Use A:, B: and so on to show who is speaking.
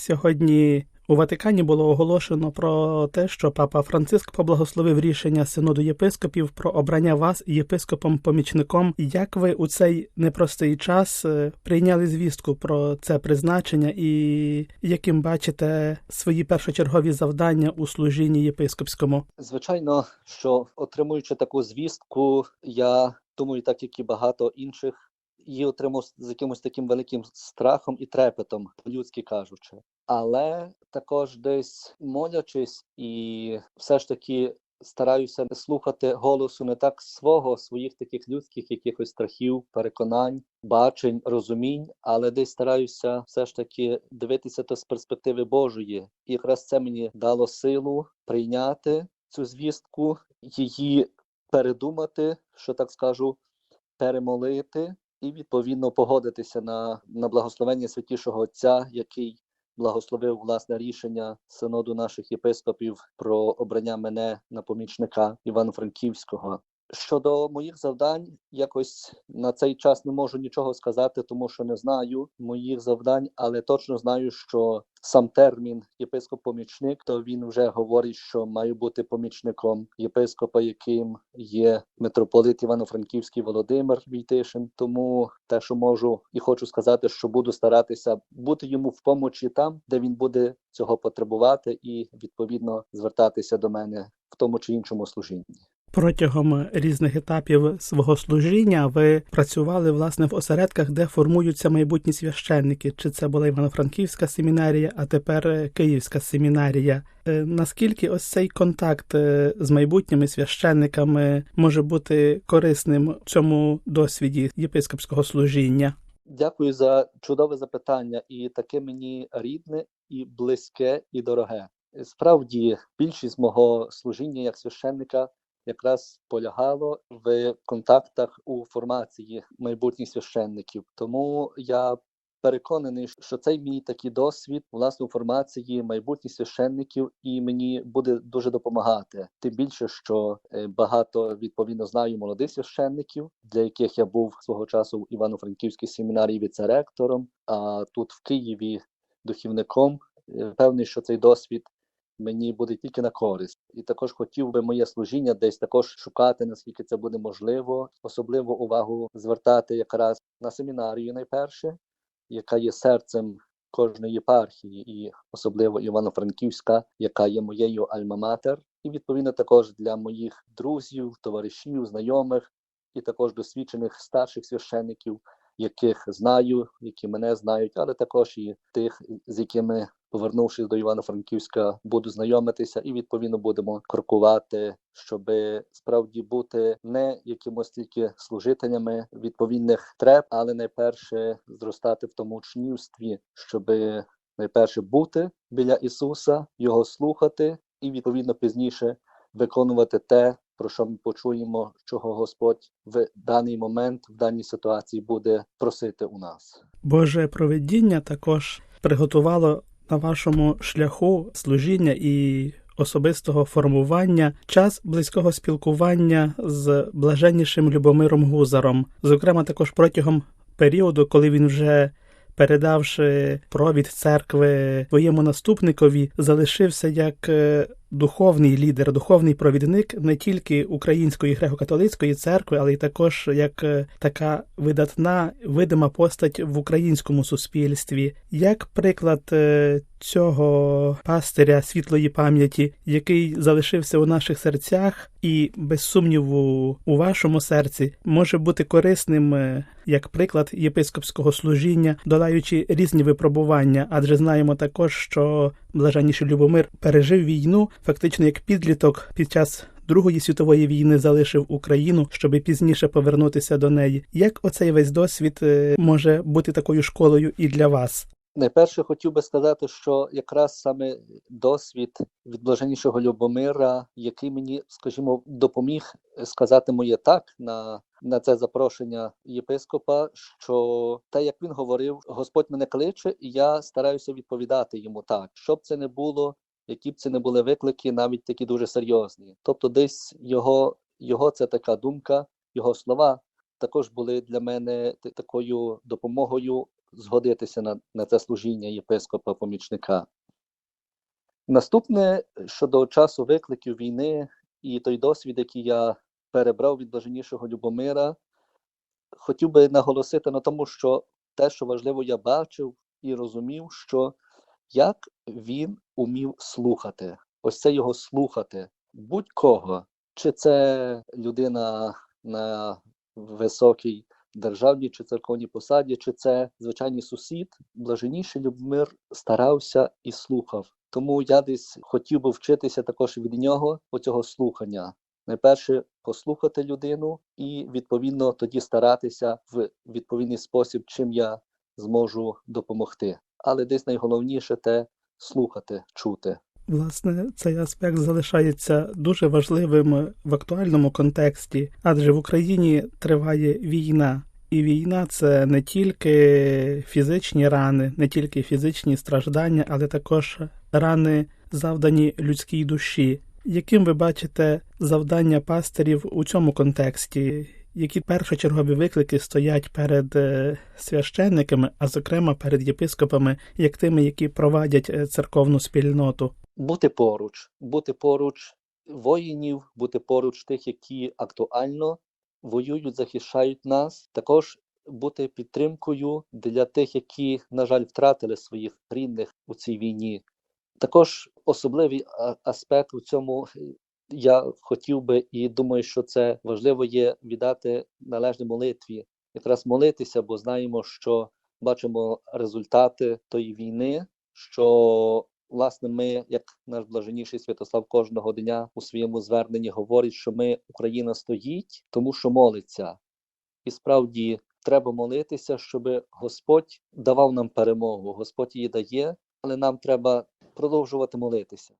A: Сьогодні у Ватикані було оголошено про те, що папа Франциск поблагословив рішення синоду єпископів про обрання вас єпископом-помічником. Як ви у цей непростий час е, прийняли звістку про це призначення і яким бачите свої першочергові завдання у служінні єпископському?
B: Звичайно, що отримуючи таку звістку, я думаю, так як і багато інших, її отримав з якимось таким великим страхом і трепетом, людськи кажучи. Але також десь молячись, і все ж таки стараюся не слухати голосу не так свого, своїх таких людських якихось страхів, переконань, бачень, розумінь, але десь стараюся все ж таки дивитися то з перспективи Божої. І якраз це мені дало силу прийняти цю звістку, її передумати, що так скажу, перемолити. І відповідно погодитися на на благословення святішого Отця, який благословив власне рішення синоду наших єпископів про обрання мене на помічника Івано-Франківського. Щодо моїх завдань, якось на цей час не можу нічого сказати, тому що не знаю моїх завдань, але точно знаю, що сам термін єпископ-помічник, то він вже говорить, що маю бути помічником єпископа, яким є митрополит Івано-Франківський Володимир Війтишин. Тому те, що можу і хочу сказати, що буду старатися бути йому в помочі там, де він буде цього потребувати, і відповідно звертатися до мене в тому чи іншому служінні.
A: Протягом різних етапів свого служіння ви працювали власне в осередках, де формуються майбутні священники. Чи це була Івано-Франківська семінарія, а тепер Київська семінарія? Наскільки ось цей контакт з майбутніми священниками може бути корисним в цьому досвіді єпископського служіння?
B: Дякую за чудове запитання, і таке мені рідне, і близьке, і дороге. Справді, більшість мого служіння як священника якраз полягало в контактах у формації майбутніх священників. Тому я переконаний, що цей мій такий досвід власне у формації майбутніх священників і мені буде дуже допомагати. Тим більше, що багато відповідно знаю молодих священників, для яких я був свого часу в Івано-Франківській семінарії віцеректором, а тут в Києві духівником. Певний, що цей досвід мені буде тільки на користь, і також хотів би моє служіння десь також шукати, наскільки це буде можливо, особливу увагу звертати якраз на семінарію, найперше, яка є серцем кожної єпархії, і особливо Івано-Франківська, яка є моєю альма-матер, і відповідно також для моїх друзів, товаришів, знайомих і також досвідчених старших священників, яких знаю, які мене знають, але також і тих, з якими повернувшись до Івано-Франківська, буду знайомитися і відповідно будемо крокувати, щоб справді бути не якимось тільки служителями відповідних треб, але найперше зростати в тому учнівстві, щоб найперше бути біля Ісуса, його слухати, і відповідно пізніше виконувати те. Про що ми почуємо, чого Господь в даний момент, в даній ситуації буде просити у нас,
A: Боже проведіння також приготувало на вашому шляху служіння і особистого формування час близького спілкування з блаженнішим Любомиром Гузаром, зокрема, також протягом періоду, коли він вже. Передавши провід церкви своєму наступникові, залишився як духовний лідер, духовний провідник не тільки української греко-католицької церкви, але й також як така видатна видима постать в українському суспільстві, як приклад цього пастиря світлої пам'яті, який залишився у наших серцях, і без сумніву у вашому серці може бути корисним як приклад єпископського служіння, долаючи різні випробування, адже знаємо також, що блаженніший Любомир пережив війну, фактично як підліток під час. Другої світової війни залишив Україну, щоб пізніше повернутися до неї. Як оцей весь досвід може бути такою школою і для вас?
B: Найперше хотів би сказати, що якраз саме досвід від блаженнішого Любомира, який мені, скажімо, допоміг сказати моє так на на це запрошення єпископа, що те, як він говорив, Господь мене кличе, і я стараюся відповідати йому так, щоб це не було, які б це не були виклики, навіть такі дуже серйозні. Тобто, десь його, його це така думка, його слова також були для мене такою допомогою згодитися на, на це служіння єпископа помічника. Наступне щодо часу викликів війни і той досвід, який я перебрав від блаженнішого Любомира, хотів би наголосити на тому, що те, що важливо, я бачив і розумів, що як він умів слухати. Ось це його слухати будь-кого, чи це людина на високій державній чи церковній посаді, чи це звичайний сусід, блаженніший Любомир старався і слухав. Тому я десь хотів би вчитися також від нього оцього слухання. Найперше послухати людину і відповідно тоді старатися в відповідний спосіб, чим я зможу допомогти. Але десь найголовніше те слухати, чути.
A: Власне, цей аспект залишається дуже важливим в актуальному контексті, адже в Україні триває війна, і війна це не тільки фізичні рани, не тільки фізичні страждання, але також рани, завдані людській душі. Яким ви бачите завдання пастирів у цьому контексті? Які першочергові виклики стоять перед е, священниками, а зокрема перед єпископами, як тими, які провадять е, церковну спільноту?
B: Бути поруч, бути поруч воїнів, бути поруч тих, які актуально воюють, захищають нас, також бути підтримкою для тих, які, на жаль, втратили своїх рідних у цій війні. Також особливий аспект у цьому я хотів би і думаю, що це важливо є віддати належне молитві, якраз молитися, бо знаємо, що бачимо результати тої війни, що власне ми, як наш блаженніший Святослав кожного дня у своєму зверненні говорить, що ми Україна стоїть, тому що молиться, і справді треба молитися, щоб Господь давав нам перемогу. Господь її дає, але нам треба продовжувати молитися.